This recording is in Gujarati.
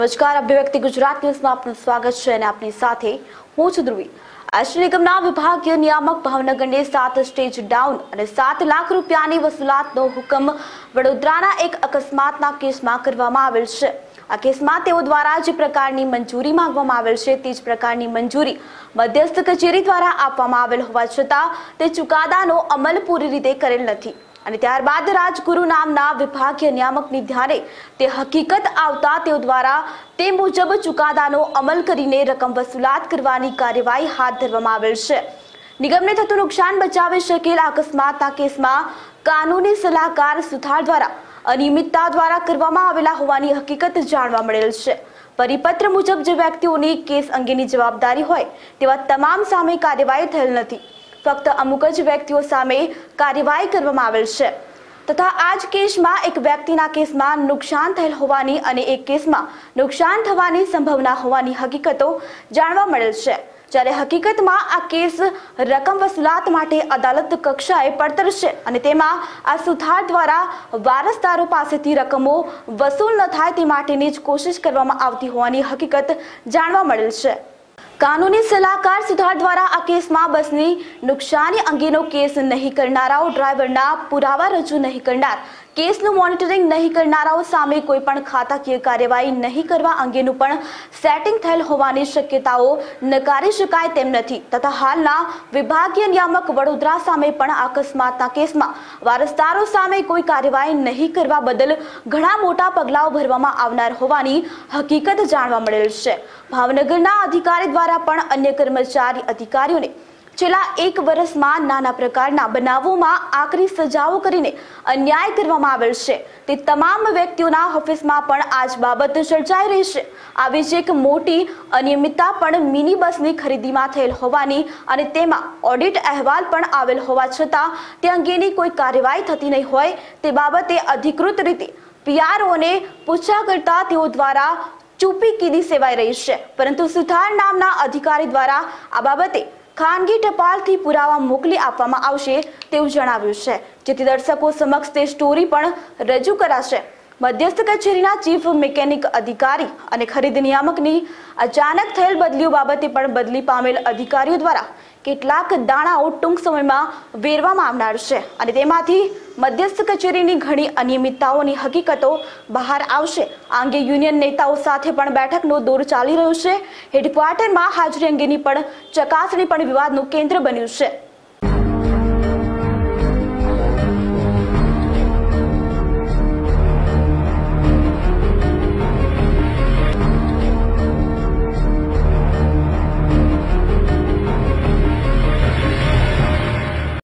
નમસ્કાર. અભિવ્યક્તિ ગુજરાત ન્યૂઝમાં આપનું સ્વાગત છે અને આપની સાથે હું છું ધ્રુવી. આશ્રય નિગમના વિભાગીય નિયામક ભાવનગરને સાત સ્ટેજ ડાઉન અને સાત લાખ રૂપિયાની વસૂલાતનો હુકમ વડોદરાના એક અકસ્માતના કેસમાં કરવામાં આવેલ છે. આ કેસમાં તેઓ દ્વારા જે પ્રકારની મંજૂરી માંગવામાં આવેલ છે તે જ પ્રકારની મંજૂરી મધ્યસ્થ કચેરી દ્વારા આપવામાં આવેલ હોવા છતાં તે ચુકાદાનો અમલ પૂરી રીતે કરેલ નથી. અને ત્યારબાદ રાજગુરુ નામના વિભાગીય નિયામકની ધ્યાને તે હકીકત આવતા તેઓ દ્વારા તે મુજબ ચુકાદાનો અમલ કરીને રકમ વસૂલાત કરવાની કાર્યવાહી હાથ ધરવામાં આવેલ છે. નિગમને થતું નુકસાન બચાવી શકેલ અકસ્માતના કેસમાં કાનૂની સલાહકાર સુથાર દ્વારા અનિયમિતતા દ્વારા કરવામાં આવેલા હોવાની હકીકત જાણવા મળેલ છે. પરિપત્ર મુજબ જે વ્યક્તિઓની કેસ અંગેની જવાબદારી હોય તેવા તમામ સામે કાર્યવાહી થયેલ નથી. ફક્ત અમુક જ વ્યક્તિઓ સામે કાર્યવાહી કરવામાં આવેલ છે. તથા આ જ કેસમાં એક વ્યક્તિના કેસમાં નુકસાન થયેલ હોવાની અને એક કેસમાં નુકસાન થવાની સંભાવના હોવાની હકીકતો જાણવા મળેલ છે. જ્યારે હકીકતમાં આ કેસ રકમ વસૂલાત માટે અદાલત કક્ષાએ પડતર છે અને તેમાં આ સુથાર દ્વારા વારસદારો પાસેથી રકમો વસૂલ ન થાય તે માટેની જ કોશિશ કરવામાં આવતી હોવાની હકીકત જાણવા મળેલ છે. કાનૂની સલાહકાર સુધાર દ્વારા આ કેસમાં બસની નુકસાની અંગેનો કેસ નહીં કરનારાઓ ડ્રાઈવરના પુરાવા રજૂ નહીં કરનાર. કેસનું મોનિટરિંગ નહીં કરનારાઓ સામે કોઈ પણ ખાતાકીય કાર્યવાહી નહીં કરવા અંગેનું પણ સેટિંગ થયેલ હોવાની શક્યતાઓ નકારી શકાય તેમ નથી. તથા હાલના વિભાગીય નિયામક વડોદરા સામે પણ અકસ્માતના કેસમાં વારસદારો સામે કોઈ કાર્યવાહી નહીં કરવા બદલ ઘણા મોટા પગલાઓ ભરવામાં આવનાર હોવાની હકીકત જાણવા મળેલ છે. ભાવનગરના અધિકારી દ્વારા પણ અન્ય કર્મચારી અધિકારીઓને છેલ્લા એક વર્ષમાં નાના પ્રકારના બનાવોમાં આકરી સજાઓ કરીને અન્યાય કરવામાં આવેલ છે. તે તમામ વ્યક્તિઓના ઓફિસમાં પણ આજ બાબત ચર્ચાઈ રહી છે. આવી જ એક મોટી, અનિયમિતતા પણ મિની બસની ખરીદીમાં થયેલ હોવાની અને તેમાં ઓડિટ અહેવાલ પણ આવેલ હોવા છતાં તે અંગેની કોઈ કાર્યવાહી થતી નહીં હોય તે બાબતે અધિકૃત રીતે પીઆરઓને પૂછા કરતા તેઓ દ્વારા ચૂપી કીધી સેવાઈ રહી છે. પરંતુ સુથાર નામના અધિકારી દ્વારા આ બાબતે ખાનગી ટપાલથી પુરાવા મોકલી આપવામાં આવશે તેવું જણાવ્યું છે. જેથી દર્શકો સમક્ષ તે સ્ટોરી પણ રજૂ કરાશે. મધ્યસ્થ કચેરીના ચીફ મિકેનિક અધિકારી અને ખરીદ નિયામકની અચાનક થયેલ બદલીઓ બાબતે પણ બદલી પામેલ અધિકારીઓ દ્વારા કેટલાક દાણાઓ ટૂંક સમયમાં વેરવામાં આવનાર છે. અને તેમાંથી મધ્યસ્થ કચેરીની ઘણી અનિયમિતતાઓની હકીકતો બહાર આવશે. આ અંગે યુનિયન નેતાઓ સાથે પણ બેઠકનો દોર ચાલી રહ્યો છે. હેડક્વાર્ટરમાં હાજરી અંગેની પણ ચકાસણી પણ વિવાદનું કેન્દ્ર બન્યું છે.